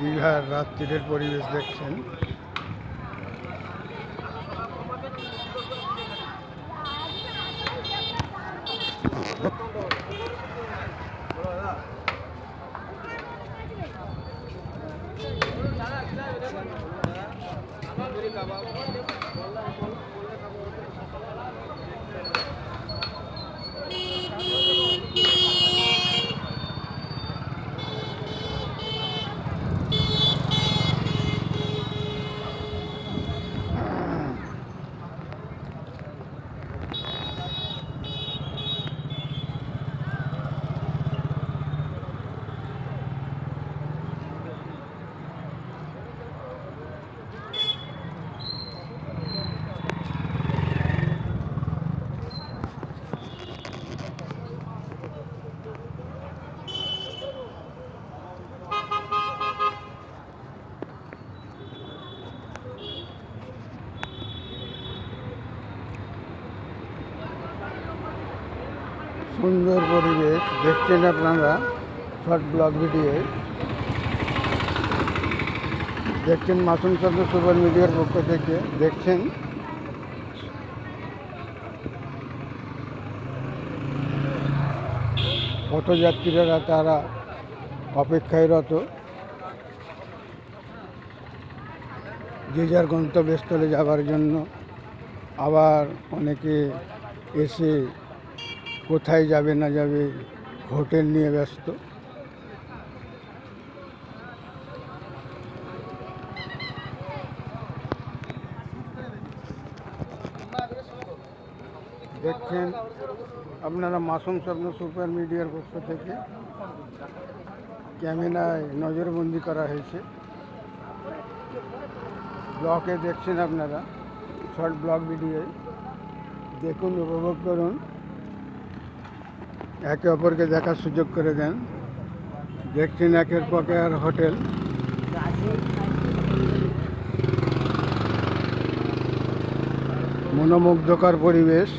দীঘার রাত্রিরের পরিবেশ দেখছেন। সুন্দর পরিবেশ দেখছেন আপনারা শর্ট ব্লগ ভিডিও দেখছেন মাসুম চন্দ্র সুপার মিডিয়ার পক্ষ থেকে, দেখছেন? পথযাত্রীরা তারা অপেক্ষায় রত যে যার গন্তব্যস্থলে যাবার জন্য আবার অনেকে এসে কোথায় যাবে না যাবে, হোটেল নিয়ে ব্যস্ত। দেখছেন আপনারা মাসুম স্বপ্ন সুপার মিডিয়ার পক্ষ থেকে ক্যামেরায় নজরবন্দি করা হয়েছে। ব্লকে দেখছেন আপনারা, শর্ট ব্লগ ভিডিওয়। দেখুন, উপভোগ করুন। একে অপরকে দেখার সুযোগ করে দেন। দেখছেন একের পকে আর হোটেল। মনোমুগ্ধকর পরিবেশ।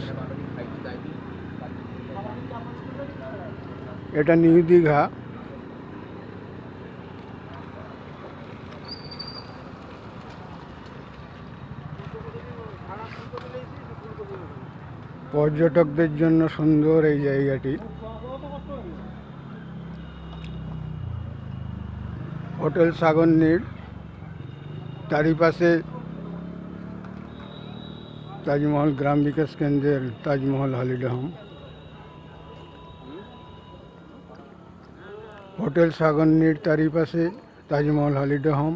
এটা নিউ দীঘা। পর্যটকদের জন্য সুন্দর এই জায়গাটি। হোটেল সাগরনীর তারই পাশে তাজমহল, গ্রাম বিকাশ কেন্দ্রের Tajmahal, holiday home. Hotel Sagarnir তারই পাশে তাজমহল, হলিডে হোম।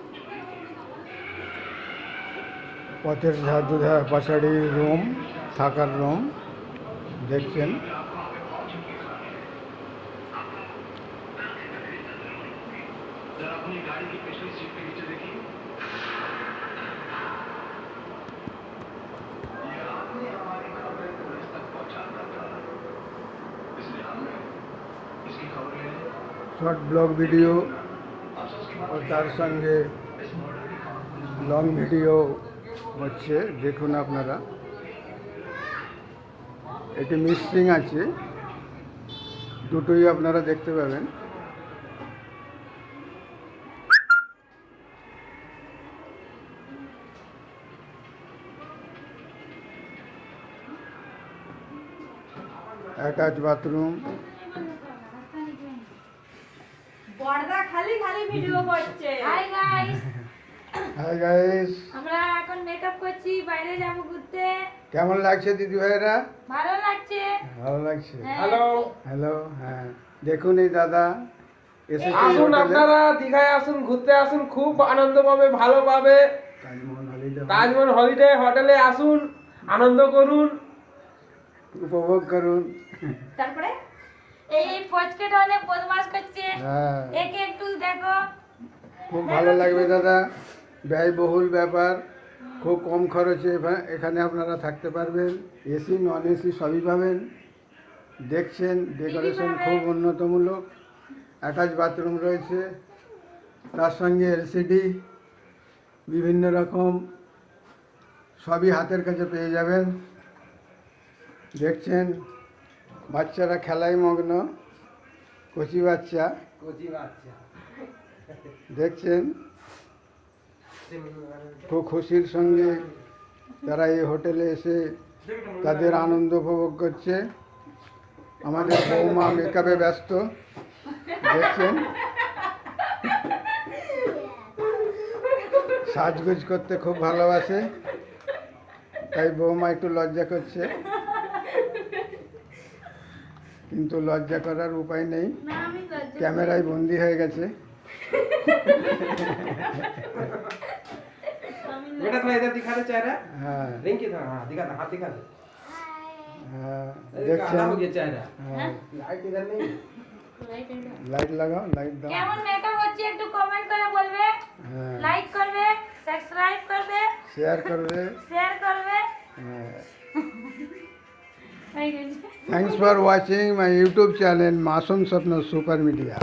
পথের ধার দুধার পাশাড়ি রুম থাকার রুম দেখছেন শর্ট ব্লগ ভিডিও ও তার সঙ্গে লং ভিডিও হচ্ছে দেখুন আপনারা। এটি মিক্সিং আছে। দুটোই আপনারা দেখতে পাবেন। Attach bathroom. বড়দা খালি খালি ভিডিও করছে। হাই গাইস হাই গাইস আমরা এখন মেকআপ করছি বাইরে যাব ঘুরতে। কেমন লাগছে দিদি ভাইরা ভালো লাগছে। ভালো লাগছে। হ্যাঁ। হ্যালো হ্যালো হ্যাঁ। দেখুন এই দাদা আসুন আপনারা দীঘায় আসুন ঘুরতে আসুন খুব আনন্দ পাবে ভালো পাবে। তাজমহল হলিডে তাজমহল হলিডে হোটেলে আসুন আনন্দ করুন। উপভোগ করুন। তারপরে? এই ফচকেটা অনেক বদমাস করছে। হ্যাঁ। একে একটু দেখো। খুব ভালো লাগবে দাদা। ব্যয়বহুল ব্যাপার খুব কম খরচে এখানে আপনারা থাকতে পারবেন। এসি নন এসি সবই পাবেন। দেখছেন ডেকোরেশন খুব উন্নতমূলক। অ্যাটাচ বাথরুম রয়েছে। তার সঙ্গে এলসিডি বিভিন্ন রকম সবই হাতের কাছে পেয়ে যাবেন। দেখছেন বাচ্চারা খেলায় মগ্ন। কচি বাচ্চা। কচি বাচ্চা। দেখছেন খুব খুশির সঙ্গে তারা এই হোটেলে এসে তাদের আনন্দ উপভোগ করছে। আমাদের বৌমা মেকআপে ব্যস্ত। দেখছেন? সাজগুজ করতে খুব ভালোবাসে। তাই বৌমা একটু লজ্জা করছে। কিন্তু লজ্জা করার উপায় নেই। না আমি লজ্জা ক্যামেরায় বন্দি হয়ে গেছে। बेटा थोड़ा इधर दिखा दे चेहरा হ্যাঁ रिंकी था हाँ दिखा दे हाथ दिखा दे হ্যাঁ अरे काला हो দেখছেন गया चेहरा হ্যাঁ लाइट इधर नहीं লাইট লাগাও লাইট দাও কেমন মেকআপ হচ্ছে একটু কমেন্ট করে বলবে হ্যাঁ লাইক করবে সাবস্ক্রাইব করবে শেয়ার করবে শেয়ার করবে হ্যাঁ হয়ে গেছে thanks for watching my YouTube channel Masum Swapno super media